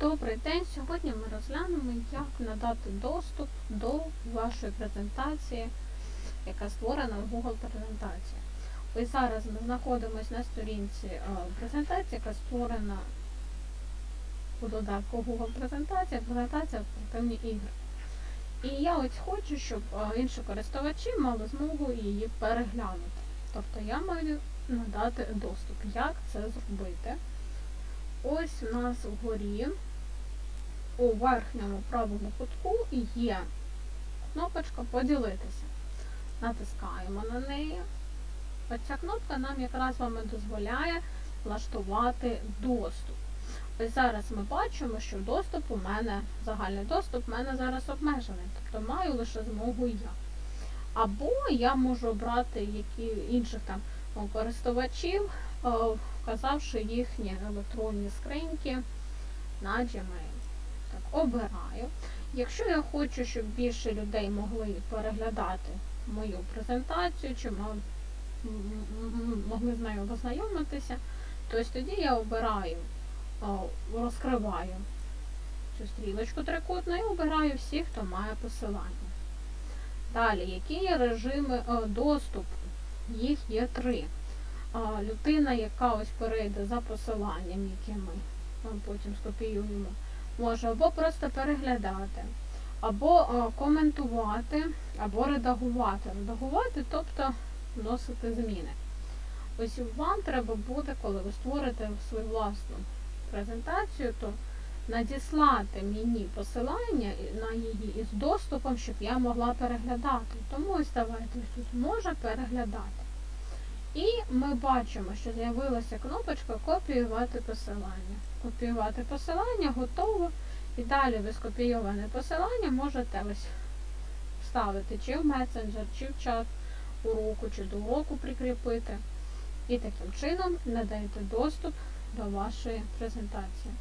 Добрий день. Сьогодні ми розглянемо, як надати доступ до вашої презентації, яка створена в Google презентації. Ось зараз ми знаходимося на сторінці презентації, яка створена у додатку Google презентація, презентація спортивні ігри. І я ось хочу, щоб інші користувачі мали змогу її переглянути. Тобто я маю надати доступ. Як це зробити? Ось у нас вгорі у верхньому правому кутку є кнопочка Поділитися. Натискаємо на неї. Оця кнопка нам якраз вам і дозволяє влаштувати доступ. Ось зараз ми бачимо, що доступ у мене, загальний доступ у мене зараз обмежений, тобто маю лише змогу я. Або я можу обрати які інших там користувачів, вказавши їхні електронні скриньки на Gmail. Так, обираю. Якщо я хочу, щоб більше людей могли переглядати мою презентацію, чи могли з нею познайомитися, то ось тоді я обираю, розкриваю цю стрілочку трикутну і обираю всіх, хто має посилання. Далі, які є режими е, доступу? Їх є три. Людина, яка ось перейде за посиланням, яке ми е, потім скопіюємо, може або просто переглядати, або коментувати, або редагувати. Редагувати, тобто вносити зміни. Ось вам треба буде, коли ви створите свою власну презентацію, то надіслати мені посилання на її із доступом, щоб я могла переглядати. Тому ось давайте ось тут може переглядати. Ми бачимо, що з'явилася кнопочка Копіювати посилання. Копіювати посилання готово. І далі ви скопійоване посилання можете ось вставити чи в месенджер, чи в чат уроку, чи до уроку прикріпити. І таким чином надаєте доступ до вашої презентації.